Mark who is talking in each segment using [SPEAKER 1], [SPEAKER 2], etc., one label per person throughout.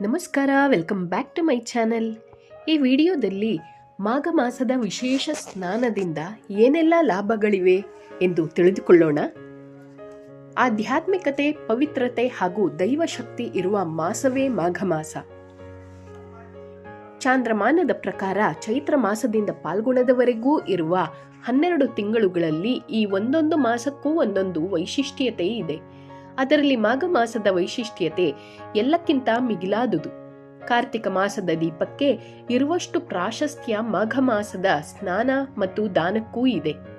[SPEAKER 1] ನಮಸ್ಕಾರ welcome back to my channel ಈ ವಿಡಿಯೋದಲ್ಲಿ ಮಾಘ ಮಾಸದ ವಿಶೇಷ ಸ್ನಾನದಿಂದ ಏನೆಲ್ಲ ಲಾಭಗಳಿವೆ ಎಂದು ತಿಳಿದುಕೊಳ್ಳೋಣ. ಆಧ್ಯಾತ್ಮಿಕತೆ, ಪವಿತ್ರತೆ ಹಾಗೂ ದೈವಶಕ್ತಿ ಇರುವ ಮಾಸವೇ ಮಾಘ ಮಾಸ. ಚಾಂದ್ರಮಾನದ ಪ್ರಕಾರ ಚೈತ್ರ ಮಾಸದಿಂದ ಪಾಲ್ಗುಣದವರೆಗೂ ಇರುವ ಹನ್ನೆರಡು ತಿಂಗಳುಗಳಲ್ಲಿ ಈ ಒಂದೊಂದು ಮಾಸಕ್ಕೂ ಒಂದೊಂದು ವೈಶಿಷ್ಟ್ಯತೆ ಇದೆ. ಅದರಲ್ಲಿ ಮಾಘ ಮಾಸದ ವೈಶಿಷ್ಟ್ಯತೆ ಎಲ್ಲಕ್ಕಿಂತ ಮಿಗಿಲಾದುದು. ಕಾರ್ತಿಕ ಮಾಸದ ದೀಪಕ್ಕೆ ಇರುವಷ್ಟು ಪ್ರಾಶಸ್ತ್ಯ ಮಾಘ ಮಾಸದ ಸ್ನಾನ ಮತ್ತು ದಾನಕ್ಕೂ ಇದೆ.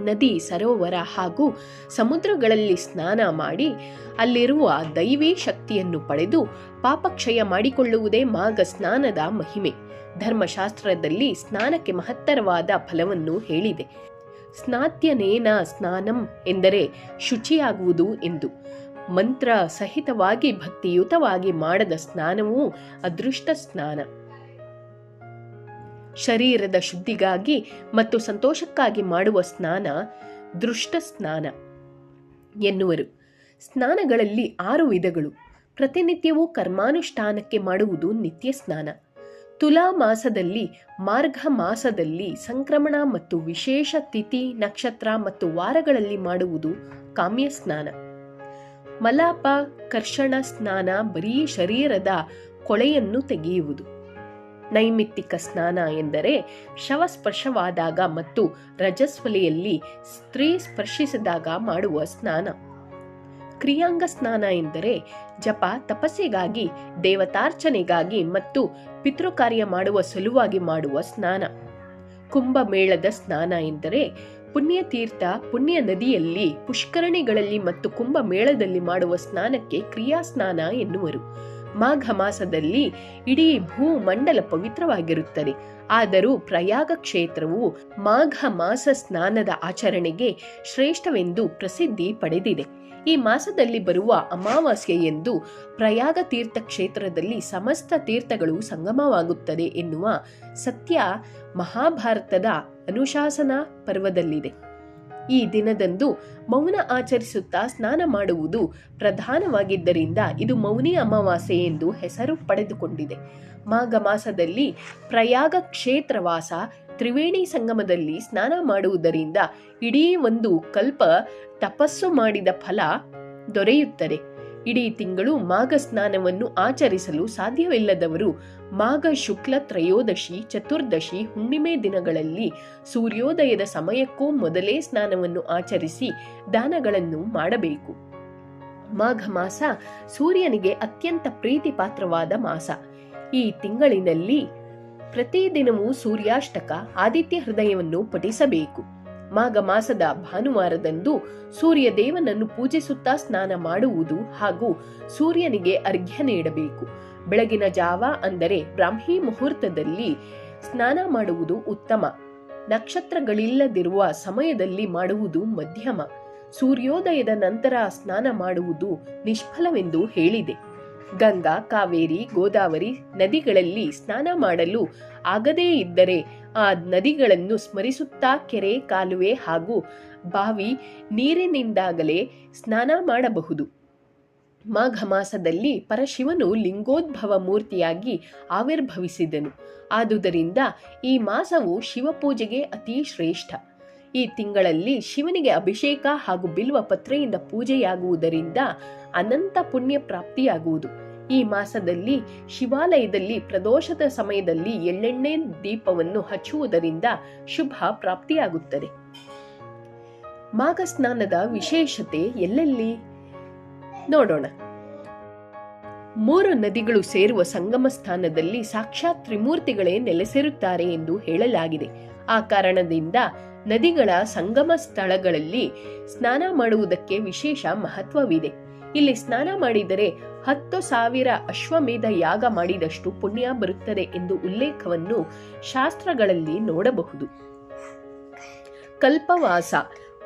[SPEAKER 1] ನದಿ, ಸರೋವರ ಹಾಗೂ ಸಮುದ್ರಗಳಲ್ಲಿ ಸ್ನಾನ ಮಾಡಿ ಅಲ್ಲಿರುವ ದೈವೀ ಶಕ್ತಿಯನ್ನು ಪಡೆದು ಪಾಪಕ್ಷಯ ಮಾಡಿಕೊಳ್ಳುವುದೇ ಮಾಘ ಸ್ನಾನದ ಮಹಿಮೆ. ಧರ್ಮಶಾಸ್ತ್ರದಲ್ಲಿ ಸ್ನಾನಕ್ಕೆ ಮಹತ್ತರವಾದ ಫಲವನ್ನು ಹೇಳಿದೆ. ಸ್ನಾತ್ಯನೇನ ಸ್ನಾನಂ ಎಂದರೆ ಶುಚಿಯಾಗುವುದು ಎಂದು. ಮಂತ್ರ ಸಹಿತವಾಗಿ ಭಕ್ತಿಯುತವಾಗಿ ಮಾಡದ ಸ್ನಾನವು ಅದೃಷ್ಟ ಸ್ನಾನ. ಶರೀರದ ಶುದ್ಧಿಗಾಗಿ ಮತ್ತು ಸಂತೋಷಕ್ಕಾಗಿ ಮಾಡುವ ಸ್ನಾನ ದೃಷ್ಟ ಸ್ನಾನ ಎನ್ನುವರು. ಸ್ನಾನಗಳಲ್ಲಿ ಆರು ವಿಧಗಳು. ಪ್ರತಿನಿತ್ಯವೂ ಕರ್ಮಾನುಷ್ಠಾನಕ್ಕೆ ಮಾಡುವುದು ನಿತ್ಯ ಸ್ನಾನ. ತುಲಾ ಮಾಸದಲ್ಲಿ, ಮಾರ್ಘ ಮಾಸದಲ್ಲಿ ಸಂಕ್ರಮಣ ಮತ್ತು ವಿಶೇಷ ತಿಥಿ, ನಕ್ಷತ್ರ ಮತ್ತು ವಾರಗಳಲ್ಲಿ ಮಾಡುವುದು ಕಾಮ್ಯ ಸ್ನಾನ. ಮಲಾಪ, ಕರ್ಷಣ ಸ್ನಾನ ಬರೀ ಶರೀರದ ಕೊಳೆಯನ್ನು ತೆಗೆಯುವುದು. ನೈಮಿತ್ತಿಕ ಸ್ನಾನ ಎಂದರೆ ಶವ ಸ್ಪರ್ಶವಾದಾಗ ಮತ್ತು ರಜಸ್ವಲೆಯಲ್ಲಿ ಸ್ತ್ರೀ ಸ್ಪರ್ಶಿಸಿದಾಗ ಮಾಡುವ ಸ್ನಾನ. ಕ್ರಿಯಾಂಗ ಸ್ನಾನ ಎಂದರೆ ಜಪ ತಪಸ್ಸಿಗಾಗಿ, ದೇವತಾರ್ಚನೆಗಾಗಿ ಮತ್ತು ಪಿತೃಕಾರ್ಯ ಮಾಡುವ ಸಲುವಾಗಿ ಮಾಡುವ ಸ್ನಾನ. ಕುಂಭಮೇಳದ ಸ್ನಾನ ಎಂದರೆ ಪುಣ್ಯತೀರ್ಥ, ಪುಣ್ಯ ನದಿಯಲ್ಲಿ, ಪುಷ್ಕರಣಿಗಳಲ್ಲಿ ಮತ್ತು ಕುಂಭಮೇಳದಲ್ಲಿ ಮಾಡುವ ಸ್ನಾನಕ್ಕೆ ಕ್ರಿಯಾ ಸ್ನಾನ ಎನ್ನುವರು. ಮಾಘ ಮಾಸದಲ್ಲಿ ಇಡೀ ಭೂಮಂಡಲ ಪವಿತ್ರವಾಗಿರುತ್ತದೆ. ಆದರೂ ಪ್ರಯಾಗ ಕ್ಷೇತ್ರವು ಮಾಘ ಮಾಸ ಸ್ನಾನದ ಆಚರಣೆಗೆ ಶ್ರೇಷ್ಠವೆಂದು ಪ್ರಸಿದ್ಧಿ ಪಡೆದಿದೆ. ಈ ಮಾಸದಲ್ಲಿ ಬರುವ ಅಮಾವಾಸ್ಯೆ ಎಂದು ಪ್ರಯಾಗ ತೀರ್ಥ ಕ್ಷೇತ್ರದಲ್ಲಿ ಸಮಸ್ತ ತೀರ್ಥಗಳು ಸಂಗಮವಾಗುತ್ತದೆ ಎನ್ನುವ ಸತ್ಯ ಮಹಾಭಾರತದ ಅನುಶಾಸನ ಪರ್ವದಲ್ಲಿದೆ. ಈ ದಿನದಂದು ಮೌನ ಆಚರಿಸುತ್ತಾ ಸ್ನಾನ ಮಾಡುವುದು ಪ್ರಧಾನವಾಗಿದ್ದರಿಂದ ಇದು ಮೌನಿ ಅಮಾವಾಸ್ಯೆ ಎಂದು ಹೆಸರು ಪಡೆದುಕೊಂಡಿದೆ. ಮಾಘ ಮಾಸದಲ್ಲಿ ಪ್ರಯಾಗ ಕ್ಷೇತ್ರವಾಸ ತ್ರಿವೇಣಿ ಸಂಗಮದಲ್ಲಿ ಸ್ನಾನ ಮಾಡುವುದರಿಂದ ಇಡೀ ಒಂದು ಕಲ್ಪ ತಪಸ್ಸು ಮಾಡಿದ ಫಲ ದೊರೆಯುತ್ತದೆ. ಇಡೀ ತಿಂಗಳು ಮಾಘ ಸ್ನಾನವನ್ನು ಆಚರಿಸಲು ಸಾಧ್ಯವಿಲ್ಲದವರು ಮಾಘ ಶುಕ್ಲ ತ್ರಯೋದಶಿ ಚತುರ್ದಶಿ ಹುಣ್ಣಿಮೆ ದಿನಗಳಲ್ಲಿ ಸೂರ್ಯೋದಯದ ಸಮಯಕ್ಕೂ ಮೊದಲೇ ಸ್ನಾನವನ್ನು ಆಚರಿಸಿ ದಾನಗಳನ್ನು ಮಾಡಬೇಕು. ಮಾಘ ಮಾಸ ಸೂರ್ಯನಿಗೆ ಅತ್ಯಂತ ಪ್ರೀತಿ ಪಾತ್ರವಾದ ಮಾಸ. ಈ ತಿಂಗಳಿನಲ್ಲಿ ಪ್ರತಿದಿನವೂ ಸೂರ್ಯಾಷ್ಟಕ ಆದಿತ್ಯ ಹೃದಯವನ್ನು ಪಠಿಸಬೇಕು. ಮಾಘ ಮಾಸದ ಭಾನುವಾರದಂದು ಸೂರ್ಯ ದೇವನನ್ನು ಪೂಜಿಸುತ್ತಾ ಸ್ನಾನ ಮಾಡುವುದು ಹಾಗೂ ಸೂರ್ಯನಿಗೆ ಅರ್ಘ್ಯ ನೀಡಬೇಕು. ಬೆಳಗಿನ ಜಾವ ಅಂದರೆ ಬ್ರಾಹ್ಮಿ ಮುಹೂರ್ತದಲ್ಲಿ ಸ್ನಾನ ಮಾಡುವುದು ಉತ್ತಮ. ನಕ್ಷತ್ರಗಳಿಲ್ಲದಿರುವ ಸಮಯದಲ್ಲಿ ಮಾಡುವುದು ಮಧ್ಯಮ. ಸೂರ್ಯೋದಯದ ನಂತರ ಸ್ನಾನ ಮಾಡುವುದು ನಿಷ್ಫಲವೆಂದು ಹೇಳಿದೆ. ಗಂಗಾ, ಕಾವೇರಿ, ಗೋದಾವರಿ ನದಿಗಳಲ್ಲಿ ಸ್ನಾನ ಮಾಡಲು ಆಗದೇ ಇದ್ದರೆ ಆ ನದಿಗಳನ್ನು ಸ್ಮರಿಸುತ್ತಾ ಕೆರೆ, ಕಾಲುವೆ ಹಾಗೂ ಬಾವಿ ನೀರಿನಿಂದಾಗಲೇ ಸ್ನಾನ ಮಾಡಬಹುದು. ಮಾಘ ಮಾಸದಲ್ಲಿ ಪರಶಿವನು ಲಿಂಗೋದ್ಭವ ಮೂರ್ತಿಯಾಗಿ ಆವಿರ್ಭವಿಸಿದನು. ಆದುದರಿಂದ ಈ ಮಾಸವು ಶಿವಪೂಜೆಗೆ ಅತಿ ಶ್ರೇಷ್ಠ. ಈ ತಿಂಗಳಲ್ಲಿ ಶಿವನಿಗೆ ಅಭಿಷೇಕ ಹಾಗೂ ಬಿಲ್ವ ಪತ್ರೆಯಿಂದ ಪೂಜೆಯಾಗುವುದರಿಂದ ಅನಂತ ಪುಣ್ಯ ಪ್ರಾಪ್ತಿಯಾಗುವುದು. ಈ ಮಾಸದಲ್ಲಿ ಶಿವಾಲಯದಲ್ಲಿ ಪ್ರದೋಷದ ಸಮಯದಲ್ಲಿ ಎಳ್ಳೆಣ್ಣೆ ದೀಪವನ್ನು ಹಚ್ಚುವುದರಿಂದ ಶುಭ ಪ್ರಾಪ್ತಿಯಾಗುತ್ತದೆ. ಮಾಘ ಸ್ನಾನದ ವಿಶೇಷತೆ ಎಲ್ಲೆಲ್ಲಿ? ನೋಡೋಣ. ಮೂರು ನದಿಗಳು ಸೇರುವ ಸಂಗಮ ಸ್ಥಾನದಲ್ಲಿ ಸಾಕ್ಷಾತ್ ತ್ರಿಮೂರ್ತಿಗಳೇ ನೆಲೆಸಿರುತ್ತಾರೆ ಎಂದು ಹೇಳಲಾಗಿದೆ. ಆ ಕಾರಣದಿಂದ ನದಿಗಳ ಸಂಗಮ ಸ್ಥಳಗಳಲ್ಲಿ ಸ್ನಾನ ಮಾಡುವುದಕ್ಕೆ ವಿಶೇಷ ಮಹತ್ವವಿದೆ. ಇಲ್ಲಿ ಸ್ನಾನ ಮಾಡಿದರೆ ಹತ್ತು ಸಾವಿರ ಅಶ್ವಮೇಧ ಯಾಗ ಮಾಡಿದಷ್ಟು ಪುಣ್ಯ ಬರುತ್ತದೆ ಎಂದು ಉಲ್ಲೇಖವನ್ನು ಶಾಸ್ತ್ರಗಳಲ್ಲಿ ನೋಡಬಹುದು. ಕಲ್ಪವಾಸ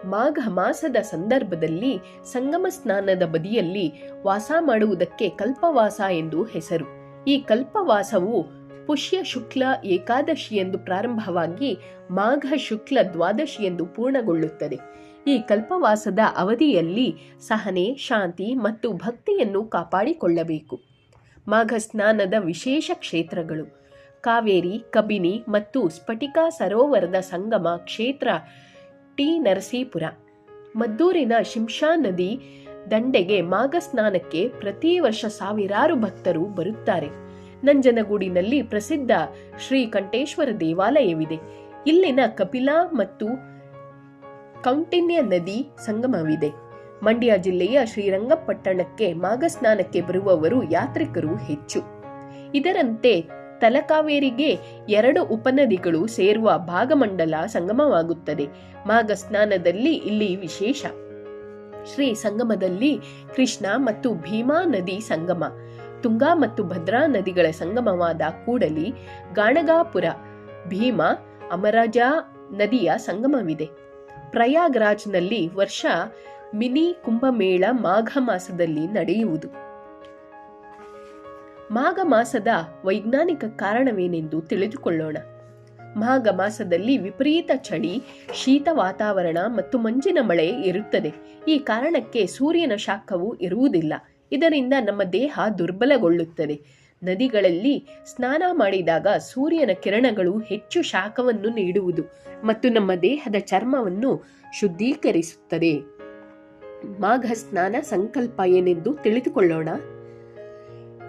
[SPEAKER 1] ಮಾಘ ಮಾಸದ ಸಂದರ್ಭದಲ್ಲಿ ಸಂಗಮ ಸ್ನಾನದ ಬದಿಯಲ್ಲಿ ವಾಸ ಮಾಡುವುದಕ್ಕೆ ಕಲ್ಪವಾಸ ಎಂದು ಹೆಸರು. ಈ ಕಲ್ಪವಾಸವು ಪುಷ್ಯ ಶುಕ್ಲ ಏಕಾದಶಿ ಎಂದು ಪ್ರಾರಂಭವಾಗಿ ಮಾಘ ಶುಕ್ಲ ದ್ವಾದಶಿ ಎಂದು ಪೂರ್ಣಗೊಳ್ಳುತ್ತದೆ. ಈ ಕಲ್ಪವಾಸದ ಅವಧಿಯಲ್ಲಿ ಸಹನೆ, ಶಾಂತಿ ಮತ್ತು ಭಕ್ತಿಯನ್ನು ಕಾಪಾಡಿಕೊಳ್ಳಬೇಕು. ಮಾಘ ಸ್ನಾನದ ವಿಶೇಷ ಕ್ಷೇತ್ರಗಳು. ಕಾವೇರಿ, ಕಬಿನಿ ಮತ್ತು ಸ್ಫಟಿಕಾ ಸರೋವರದ ಸಂಗಮ ಕ್ಷೇತ್ರ ಟಿ. ನರಸೀಪುರ. ಮದ್ದೂರಿನ ಶಿಂಷಾ ನದಿ ದಂಡೆಗೆ ಮಾಘ ಸ್ನಾನಕ್ಕೆ ಪ್ರತಿ ವರ್ಷ ಸಾವಿರಾರು ಭಕ್ತರು ಬರುತ್ತಾರೆ. ನಂಜನಗೂಡಿನಲ್ಲಿ ಪ್ರಸಿದ್ಧ ಶ್ರೀ ಕಂಠೇಶ್ವರ ದೇವಾಲಯವಿದೆ. ಇಲ್ಲಿನ ಕಪಿಲಾ ಮತ್ತು ಕೌಂಟಿನ್ಯ ನದಿ ಸಂಗಮವಿದೆ. ಮಂಡ್ಯ ಜಿಲ್ಲೆಯ ಶ್ರೀರಂಗಪಟ್ಟಣಕ್ಕೆ ಮಾಘ ಸ್ನಾನಕ್ಕೆ ಬರುವವರು ಯಾತ್ರಿಕರು ಹೆಚ್ಚು. ಇದರಂತೆ ತಲಕಾವೇರಿಗೆ ಎರಡು ಉಪನದಿಗಳು ಸೇರುವ ಭಾಗಮಂಡಲ ಸಂಗಮವಾಗುತ್ತದೆ. ಮಾಘ ಸ್ನಾನದಲ್ಲಿ ಇಲ್ಲಿ ವಿಶೇಷ. ಶ್ರೀ ಸಂಗಮದಲ್ಲಿ ಕೃಷ್ಣ ಮತ್ತು ಭೀಮಾ ನದಿ ಸಂಗಮ, ತುಂಗಾ ಮತ್ತು ಭದ್ರಾ ನದಿಗಳ ಸಂಗಮವಾದ ಕೂಡಲಿ ಗಾಣಗಾಪುರ, ಭೀಮಾ, ಅಮರಾಜ ನದಿಯ ಸಂಗಮವಿದೆ. ಪ್ರಯಾಗ್ರಾಜ್ನಲ್ಲಿ ವರ್ಷ ಮಿನಿ ಕುಂಭಮೇಳ ಮಾಘ ಮಾಸದಲ್ಲಿ ನಡೆಯುವುದು. ಮಾಘ ಮಾಸದ ವೈಜ್ಞಾನಿಕ ಕಾರಣವೇನೆಂದು ತಿಳಿದುಕೊಳ್ಳೋಣ. ಮಾಘ ಮಾಸದಲ್ಲಿ ವಿಪರೀತ ಚಳಿ, ಶೀತ ವಾತಾವರಣ ಮತ್ತು ಮಂಜಿನ ಮಳೆ ಇರುತ್ತದೆ. ಈ ಕಾರಣಕ್ಕೆ ಸೂರ್ಯನ ಶಾಖವು ಇರುವುದಿಲ್ಲ. ಇದರಿಂದ ನಮ್ಮ ದೇಹ ದುರ್ಬಲಗೊಳ್ಳುತ್ತದೆ. ನದಿಗಳಲ್ಲಿ ಸ್ನಾನ ಮಾಡಿದಾಗ ಸೂರ್ಯನ ಕಿರಣಗಳು ಹೆಚ್ಚು ಶಾಖವನ್ನು ನೀಡುವುದು ಮತ್ತು ನಮ್ಮ ದೇಹದ ಚರ್ಮವನ್ನು ಶುದ್ಧೀಕರಿಸುತ್ತದೆ. ಮಾಘ ಸ್ನಾನ ಸಂಕಲ್ಪ ಏನೆಂದು ತಿಳಿದುಕೊಳ್ಳೋಣ.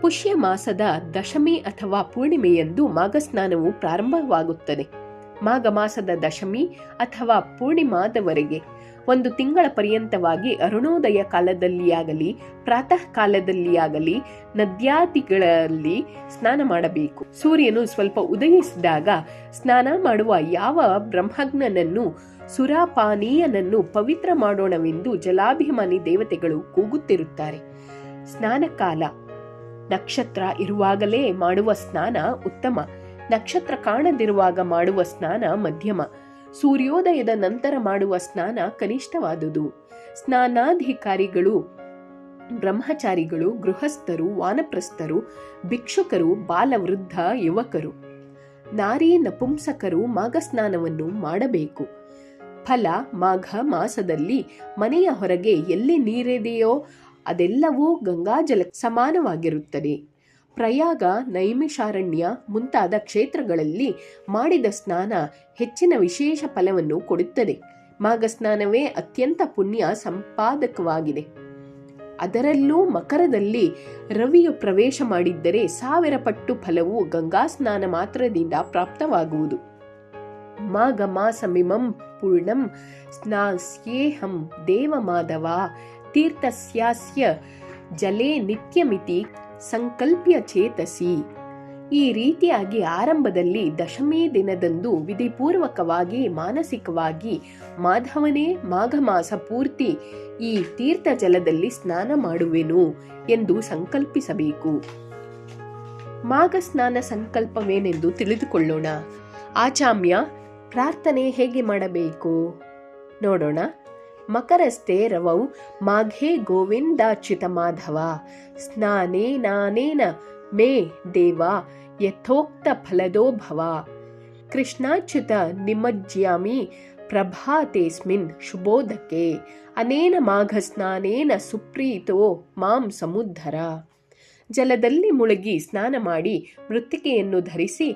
[SPEAKER 1] ಪುಷ್ಯ ಮಾಸದ ದಶಮಿ ಅಥವಾ ಪೂರ್ಣಿಮೆಯಂದು ಮಾಘ ಸ್ನಾನವು ಪ್ರಾರಂಭವಾಗುತ್ತದೆ. ಮಾಘ ಮಾಸದ ದಶಮಿ ಅಥವಾ ಪೂರ್ಣಿಮಾದವರೆಗೆ. ಒಂದು ತಿಂಗಳ ಪರ್ಯಂತವಾಗಿ ಅರುಣೋದಯ ಕಾಲದಲ್ಲಿಯಾಗಲಿ, ಪ್ರಾತಃ ಕಾಲದಲ್ಲಿಯಾಗಲಿ ನದ್ಯಾದಿಗಳಲ್ಲಿ ಸ್ನಾನ ಮಾಡಬೇಕು. ಸೂರ್ಯನು ಸ್ವಲ್ಪ ಉದಯಿಸಿದಾಗ ಸ್ನಾನ ಮಾಡುವ ಯಾವ ಬ್ರಹ್ಮಜ್ಞನನ್ನು, ಸುರಾಪಾನೀಯನನ್ನು ಪವಿತ್ರ ಮಾಡೋಣವೆಂದು ಜಲಾಭಿಮಾನಿ ದೇವತೆಗಳು ಕೂಗುತ್ತಿರುತ್ತಾರೆ. ಸ್ನಾನಕಾಲ ನಕ್ಷತ್ರ ಇರುವಾಗಲೇ ಮಾಡುವ ಸ್ನಾನ ಉತ್ತಮ. ನಕ್ಷತ್ರ ಕಾಣದಿರುವಾಗ ಮಾಡುವ ಸ್ನಾನ ಮಧ್ಯಮ. ಸೂರ್ಯೋದಯದ ನಂತರ ಮಾಡುವ ಸ್ನಾನ ಕನಿಷ್ಠವಾದುದು. ಸ್ನಾನಾಧಿಕಾರಿಗಳು, ಬ್ರಹ್ಮಚಾರಿಗಳು, ಗೃಹಸ್ಥರು, ವಾನಪ್ರಸ್ಥರು, ಭಿಕ್ಷುಕರು, ಬಾಲವೃದ್ಧ, ಯುವಕರು. ನಾರಿ ನಪುಂಸಕರು ಮಾಘ ಸ್ನಾನವನ್ನು ಮಾಡಬೇಕು. ಫಲ ಮಾಘ ಮಾಸದಲ್ಲಿ ಮನೆಯ ಹೊರಗೆ ಎಲ್ಲಿ ನೀರಿದೆಯೋ ಅದೆಲ್ಲವೂ ಗಂಗಾಜಲ ಸಮಾನವಾಗಿರುತ್ತದೆ. ಪ್ರಯಾಗ, ನೈಮಿಷಾರಣ್ಯ ಮುಂತಾದ ಕ್ಷೇತ್ರಗಳಲ್ಲಿ ಮಾಡಿದ ಸ್ನಾನ ಹೆಚ್ಚಿನ ವಿಶೇಷ ಫಲವನ್ನು ಕೊಡುತ್ತದೆ. ಮಾಘ ಸ್ನಾನವೇ ಅತ್ಯಂತ ಪುಣ್ಯ ಸಂಪಾದಕವಾಗಿದೆ. ಅದರಲ್ಲೂ ಮಕರದಲ್ಲಿ ರವಿಯು ಪ್ರವೇಶ ಮಾಡಿದ್ದರೆ ಸಾವಿರ ಪಟ್ಟು ಫಲವು ಗಂಗಾ ಸ್ನಾನ ಮಾತ್ರದಿಂದ ಪ್ರಾಪ್ತವಾಗುವುದು. ಮಾಘ ಮಾಸಮಿಮಂ ಪೂರ್ಣಂ ಸ್ನಾಸ್ಯೇಹಂ ದೇವ ಮಾಧವ ತೀರ್ಥಸ್ಯಾಸ್ಯ ಜಲೇ ನಿತ್ಯಮಿತಿ ಸಂಕಲ್ಪ್ಯ ಚೇತಸಿ. ಈ ರೀತಿಯಾಗಿ ಆರಂಭದಲ್ಲಿ ದಶಮಿ ದಿನದಂದು ವಿಧಿಪೂರ್ವಕವಾಗಿ ಮಾನಸಿಕವಾಗಿ ಮಾಧವನೇ ಮಾಘ ಮಾಸ ಪೂರ್ತಿ ಈ ತೀರ್ಥ ಜಲದಲ್ಲಿ ಸ್ನಾನ ಮಾಡುವೆನು ಎಂದು ಸಂಕಲ್ಪಿಸಬೇಕು. ಮಾಘ ಸ್ನಾನ ಸಂಕಲ್ಪವೇನೆಂದು ತಿಳಿದುಕೊಳ್ಳೋಣ. ಆಚಾಮ್ಯ, ಪ್ರಾರ್ಥನೆ ಹೇಗೆ ಮಾಡಬೇಕು? ನೋಡೋಣ. ಮಕರಸ್ಥೆ ರವೌ ಮಾಘೆ ಗೋವಿಂದಾಚ್ಯುತ ಮಾಧವ ಸ್ನಾನೇ ನಾನೇನ ಮೇ ದೇವ ಯಥೋಕ್ತ ಫಲದೋ ಭವ. ಕೃಷ್ಣಾಚ್ಯುತ ನಿಮಜ್ಯಾಮಿ ಪ್ರಭಾತೆಸ್ಮಿನ್ ಶುಭೋದಕೆ. ಅನೇನ ಮಾಘ ಸ್ನಾನೇನ ಸುಪ್ರೀತೋ ಮಾಂ ಸಮುದ್ಧರ. ಜಲದಲ್ಲಿ ಮುಳುಗಿ ಸ್ನಾನ ಮಾಡಿ ಮೃತ್ತಿಕೆಯನ್ನು ಧರಿಸಿ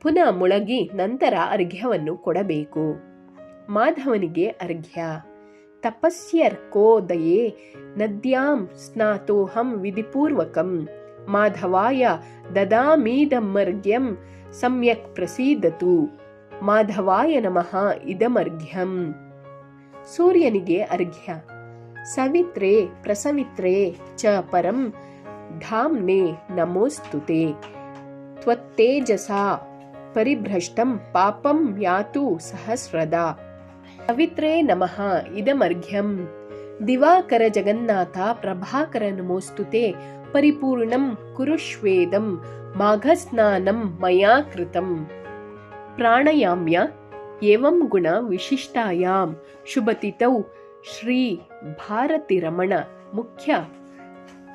[SPEAKER 1] ಪುನಃ ಮುಳುಗಿ ನಂತರ ಅರ್ಘ್ಯವನ್ನು ಕೊಡಬೇಕು. ಮಾಧವನಿಗೆ ಅರ್ಘ್ಯ. ತಪಸ್ಯರ್ಕೋದಯೇ ನದ್ಯಾಂ ಸ್ನಾತೋಹಂ ವಿಧಿಪೂರ್ವಕಂ ಮಾಧವಾಯ ದದಾಮೀದಮರ್ಘ್ಯಂ ಸಮ್ಯಕ್ ಪ್ರಸೀದತು ಮಾಧವಾಯ ನಮಃ ಇದಮರ್ಘ್ಯಂ ಸೂರ್ಯನಿಗೆ ಅರ್ಘ್ಯ ಸವಿತ್ರೆ ಪ್ರಸವಿತ್ರೆ ಚ ಪರಂ ಧಾಮ್ನೆ ನಮೋಸ್ತುತೆ ತ್ವತ್ತೇಜಸಾ ಪರಿಭ್ರಷ್ಟಂ ಪಾಪಂ ಯಾತು ಸಹಸ್ರದ ಪವಿತ್ರೇ ನಮಃ, ಇದಮರ್ಘ್ಯಂ. ದಿವಾಕರ ಜಗನ್ನಾಥ ಪ್ರಭಾಕರ ನಮೋಸ್ತುತೆ ಪರಿಪೂರ್ಣಂ ಕುರುಶ್ವೇದಂ, ಮಾಘಸ್ನಾನಂ ಮಯಾ ಕೃತಂ. ಪ್ರಾಣಯಾಮ್ಯ, ಏವಂ ಗುಣ ವಿಶಿಷ್ಟಾಯಾಮ್ ಶುಭತಿತೌ ಶ್ರೀ ಭಾರತಿ ರಮಣ ಮುಖ್ಯ.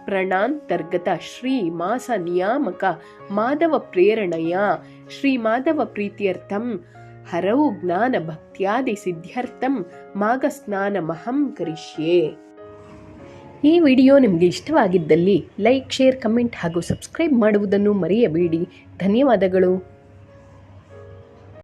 [SPEAKER 1] ಪ್ರಣಾಂತರ್ಗತ ಶ್ರೀ ಮಾಸ ನಿಯಾಮಕ ಮಾಧವ ಪ್ರೇರಣೆಯ ಶ್ರೀ ಮಾಧವ ಪ್ರೀತ್ಯರ್ಥಂ ಹರೌ ಜ್ಞಾನ ಭಕ್ತಿಯಾದಿ ಸಿದ್ಧ್ಯರ್ಥಂ ಮಾಘ ಸ್ನಾನ ಮಹಂ ಕರಿಷ್ಯೆ. ಈ ವಿಡಿಯೋ ನಿಮಗೆ ಇಷ್ಟವಾಗಿದ್ದಲ್ಲಿ ಲೈಕ್, ಶೇರ್, ಕಮೆಂಟ್ ಹಾಗೂ ಸಬ್ಸ್ಕ್ರೈಬ್ ಮಾಡುವುದನ್ನು ಮರೆಯಬೇಡಿ. ಧನ್ಯವಾದಗಳು.